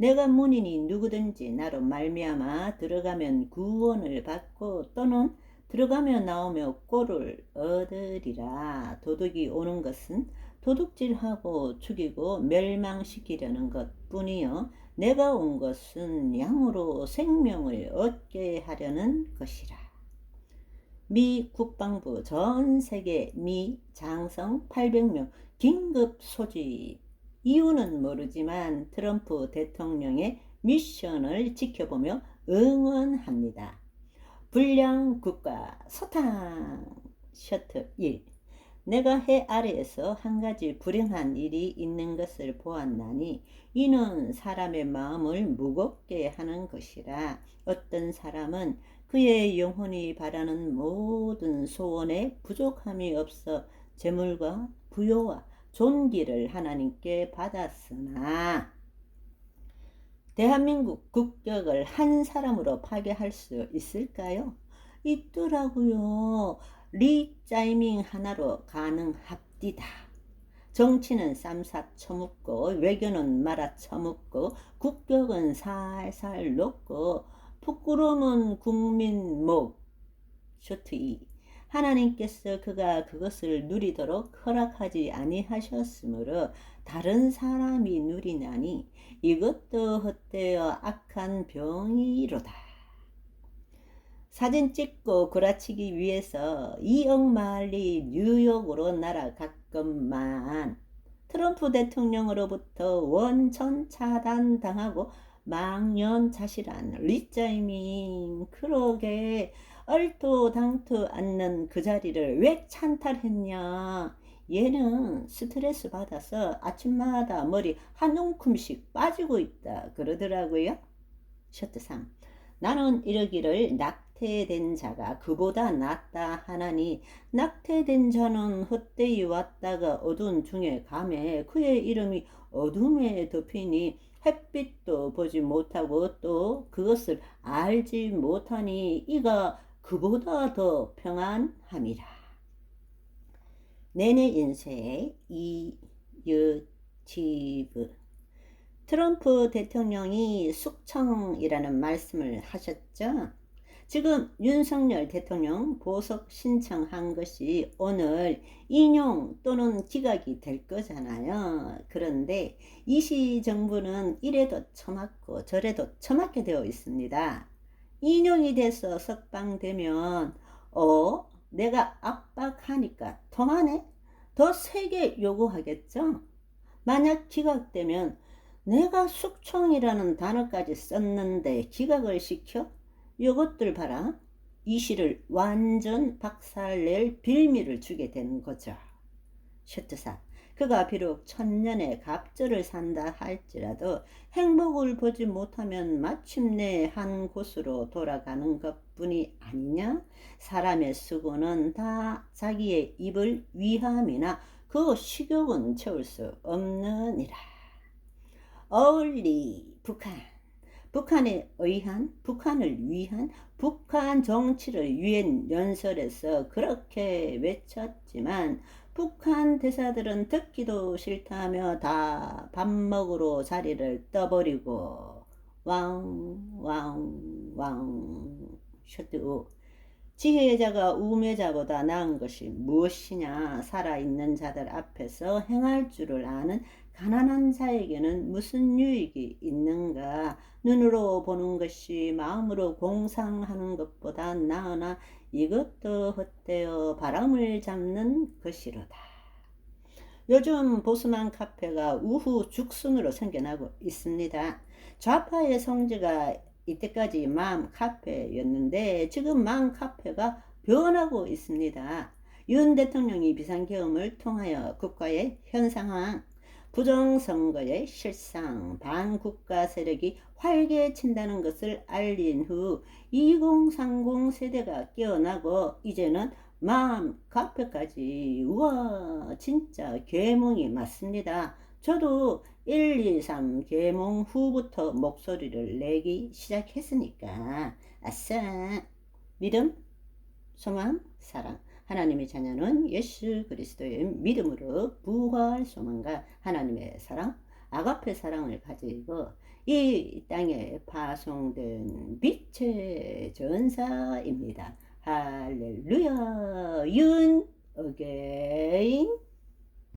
내가 문인이 누구든지 나로 말미암아 들어가면 구원을 받고 또는 들어가며 나오며 꼴을 얻으리라. 도둑이 오는 것은 도둑질하고 죽이고 멸망시키려는 것뿐이요 내가 온 것은 양으로 생명을 얻게 하려는 것이라. 미 국방부 전 세계 미 장성 800명 긴급 소집 이유는 모르지만 트럼프 대통령의 미션을 지켜보며 응원합니다. 불량 국가 소탕. 셔트 1 내가 해 아래에서 한 가지 불행한 일이 있는 것을 보았나니 이는 사람의 마음을 무겁게 하는 것이라. 어떤 사람은 그의 영혼이 바라는 모든 소원에 부족함이 없어 재물과 부요와 존귀를 하나님께 받았으나 대한민국 국격을 한 사람으로 파괴할 수 있을까요? 있더라고요. 리 짜이밍 하나로 가능합디다. 정치는 쌈싸 처먹고 외교는 말아 처먹고 국격은 살살 놓고 부끄러움은 국민 목 쇼트 2 하나님께서 그가 그것을 누리도록 허락하지 아니하셨으므로 다른 사람이 누리나니 이것도 헛되어 악한 병이로다. 사진 찍고 구라치기 위해서 2억 마일리 뉴욕으로 날아갔건만 트럼프 대통령으로부터 원천 차단당하고 망연자실한 크로게 얼토당토 않는 그 자리를 왜 찬탈했냐? 얘는 스트레스 받아서 아침마다 머리 한 움큼씩 빠지고 있다 그러더라고요. 셔트 3. 나는 이러기를 낙태된 자가 그보다 낫다 하나니 낙태된 자는 헛되이 왔다가 어두운 중에 감에 그의 이름이 어둠에 덮이니 햇빛도 보지 못하고 또 그것을 알지 못하니 이가 그보다 더 평안함이라. 내내 인쇄 이유티브 트럼프 대통령이 숙청이라는 말씀을 하셨죠. 지금 윤석열 대통령 보석 신청한 것이 오늘 인용 또는 기각이 될 거잖아요. 그런데 이시 정부는 이래도 처맞고 저래도 처맞게 되어 있습니다. 인용이 돼서 석방되면 어 내가 압박하니까 통하네 더 세게 요구하겠죠? 만약 기각되면 내가 숙청이라는 단어까지 썼는데 기각을 시켜? 이것들 봐라. 이 시를 완전 박살낼 빌미를 주게 되는 거죠. 셔트사 그가 비록 천년의 갑절을 산다 할지라도 행복을 보지 못하면 마침내 한 곳으로 돌아가는 것뿐이 아니냐? 사람의 수고는 다 자기의 입을 위함이나 그 식욕은 채울 수 없느니라. 어울리 북한 북한에 의한 북한을 위한 북한 정치를 유엔 연설에서 그렇게 외쳤지만 북한 대사들은 듣기도 싫다며 다 밥 먹으러 자리를 떠버리고 왕왕왕. 셔트 지혜자가 우매자보다 나은 것이 무엇이냐? 살아있는 자들 앞에서 행할 줄을 아는 가난한 자에게는 무슨 유익이 있는가? 눈으로 보는 것이 마음으로 공상하는 것보다 나으나 이것도 헛되어 바람을 잡는 것이로다. 요즘 보수만 카페가 우후 죽순으로 생겨나고 있습니다. 좌파의 성지가 이때까지 마음 카페였는데 지금 마음 카페가 변하고 있습니다. 윤 대통령이 비상계엄을 통하여 국가의 현 상황, 부정선거의 실상 반국가 세력이 활개친다는 것을 알린 후 2030 세대가 깨어나고 이제는 마음 카페까지 우와 진짜 계몽이 맞습니다. 저도 1, 2, 3 계몽 후부터 목소리를 내기 시작했으니까 아싸 믿음 소망 사랑 하나님의 자녀는 예수 그리스도의 믿음으로 부활 소망과 하나님의 사랑 아가페 사랑을 가지고 이 땅에 파송된 빛의 전사입니다. 할렐루야 윤 어게인